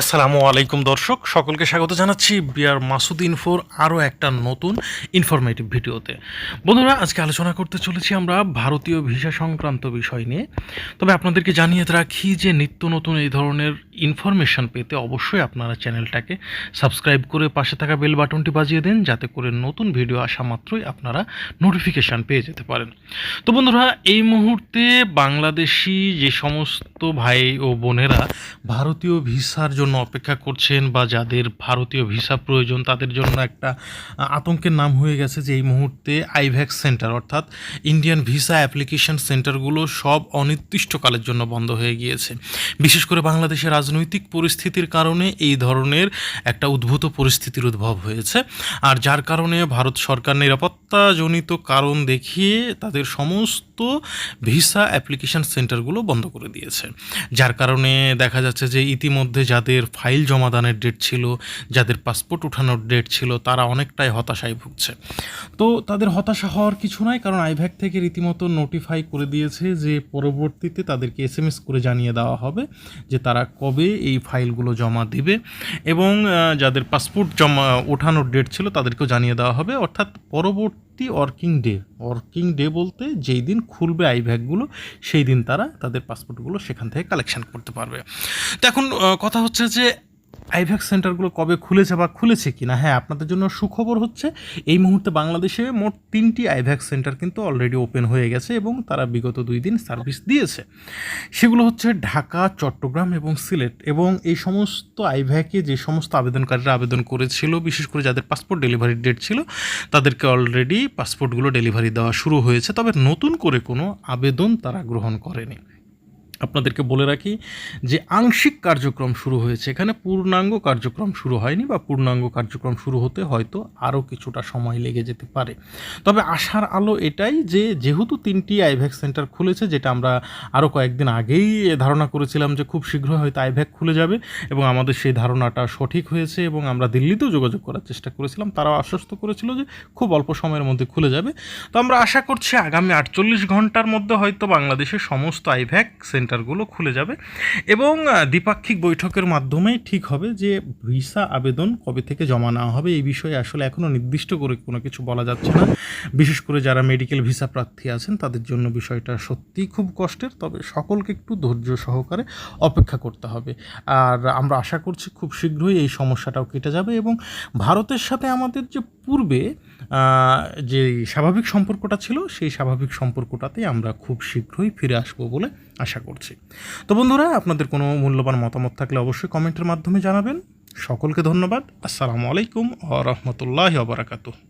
আসসালামু আলাইকুম দর্শক, সকলকে স্বাগত জানাচ্ছি বিআর মাসুদ ইনফোর আরও একটা নতুন ইনফরমেটিভ ভিডিওতে। বন্ধুরা, আজকে আলোচনা করতে চলেছি আমরা ভারতীয় ভিসা সংক্রান্ত বিষয় নিয়ে। তবে আপনাদেরকে জানিয়ে রাখি যে নিত্য নতুন এই ধরনের ইনফরমেশন পেতে অবশ্যই আপনারা চ্যানেলটাকে সাবস্ক্রাইব করে পাশে থাকা বেল বাটনটি বাজিয়ে দেন, যাতে করে নতুন ভিডিও আসা মাত্রই আপনারা নোটিফিকেশান পেয়ে যেতে পারেন। তো বন্ধুরা, এই মুহূর্তে বাংলাদেশি যে সমস্ত ভাই ও বোনেরা ভারতীয় ভিসার জন্য অপেক্ষা করছেন বা যাদের ভারতীয় ভিসা প্রয়োজন, তাদের জন্য একটা আতঙ্কের নাম হয়ে গেছে যে এই মুহূর্তে আইভ্যাক্স সেন্টার, অর্থাৎ ইন্ডিয়ান ভিসা অ্যাপ্লিকেশন সেন্টারগুলো সব অনির্দিষ্টকালের জন্য বন্ধ হয়ে গিয়েছে। বিশেষ করে বাংলাদেশের রাজনৈতিক পরিস্থিতির কারণে এই ধরনের একটা উদ্ভূত পরিস্থিতির উদ্ভব হয়েছে। আর যার কারণে ভারত সরকার নিরাপত্তাজনিত কারণ দেখিয়ে তাদের সমস্ত ভিসা অ্যাপ্লিকেশন সেন্টারগুলো বন্ধ করে দিয়েছে। যার কারণে দেখা যাচ্ছে যে ইতিমধ্যে যাদের ফাইল জমাদানের ডেট ছিল, যাদের পাসপোর্ট উঠানোর ডেট ছিল, তারা অনেকটাই হতাশায় ভুগছে। তো তাদের হতাশা হওয়ার কিছু নাই, কারণ আইভ্যাক থেকে রীতিমতো নোটিফাই করে দিয়েছে যে পরবর্তীতে তাদেরকে এস এম এস করে জানিয়ে দেওয়া হবে যে তারা কবে এই ফাইলগুলো জমা দেবে এবং যাদের পাসপোর্ট জমা, ওঠানোর ডেট ছিল তাদেরকেও জানিয়ে দেওয়া হবে। অর্থাৎ পরবর্তী ওয়ার্কিং ডে ওয়ার্কিং ডে বলতে যেই দিন খুলবে আইভ্যাকগুলো সেই দিন তারা তাদের পাসপোর্টগুলো সেখান থেকে কালেকশন করতে পারবে। তো এখন কথা হচ্ছে যে আইভ্যাক সেন্টারগুলো কবে খুলেছে বা খুলেছে কি না হ্যাঁ আপনাদের জন্য সুখবর হচ্ছে, এই মুহূর্তে বাংলাদেশে মোট তিনটি আইভ্যাক সেন্টার কিন্তু অলরেডি ওপেন হয়ে গেছে এবং তারা বিগত দুই দিন সার্ভিস দিয়েছে। সেগুলো হচ্ছে ঢাকা, চট্টগ্রাম এবং সিলেট এবং এই সমস্ত আইভ্যাকে যে সমস্ত আবেদনকারীরা আবেদন করেছিল, বিশেষ করে যাদের পাসপোর্ট ডেলিভারির ডেট ছিল, তাদেরকে অলরেডি পাসপোর্টগুলো ডেলিভারি দেওয়া শুরু হয়েছে। তবে নতুন করে কোনো আবেদন তারা গ্রহণ করেনি। আপনাদেরকে বলে রাখি যে আংশিক কার্যক্রম শুরু হয়েছে। এখানে পূর্ণাঙ্গ কার্যক্রম শুরু হয়নি বা পূর্ণাঙ্গ কার্যক্রম শুরু হতে হয়তো আরও কিছুটা সময় লেগে যেতে পারে। তবে আশার আলো এটাই যে যেহেতু তিনটি আইভ্যাক সেন্টার খুলেছে, যেটা আমরা আরও কয়েকদিন আগেই ধারণা করেছিলাম যে খুব শীঘ্রই হয়তো আইভ্যাক খুলে যাবে এবং আমাদের সেই ধারণাটা সঠিক হয়েছে এবং আমরা দিল্লিতেও যোগাযোগ করার চেষ্টা করেছিলাম। তারাও আশ্বস্ত করেছিল যে খুব অল্প সময়ের মধ্যে খুলে যাবে। তো আমরা আশা করছি আগামী আটচল্লিশ ঘণ্টার মধ্যে হয়তো বাংলাদেশের সমস্ত আইভ্যাক সেন্টারগুলো খুলে যাবে এবং দ্বিপাক্ষিক বৈঠকের মাধ্যমেই ঠিক হবে যে ভিসা আবেদন কবে থেকে জমা নেওয়া হবে এই বিষয়ে আসলে এখনও নির্দিষ্ট করে কোনো কিছু বলা যাচ্ছে না। বিশেষ করে যারা মেডিকেল ভিসা প্রার্থী আছেন, তাদের জন্য বিষয়টা সত্যিই খুব কষ্টের, তবে সকলকে একটু ধৈর্য সহকারে অপেক্ষা করতে হবে। আর আমরা আশা করছি খুব শীঘ্রই এই সমস্যাটাও কেটে যাবে এবং ভারতের সাথে আমাদের যে পূর্বে যে স্বাভাবিক সম্পর্কটা ছিল, সেই স্বাভাবিক সম্পর্কটাতে আমরা খুব শীঘ্রই ফিরে আসব বলে আশা করছি। তো বন্ধুরা, আপনাদের কোনো মূল্যবান মতামত থাকলে অবশ্যই কমেন্টের মাধ্যমে জানাবেন। সকলকে ধন্যবাদ। আসসালামু আলাইকুম আ রহমতুল্লাহ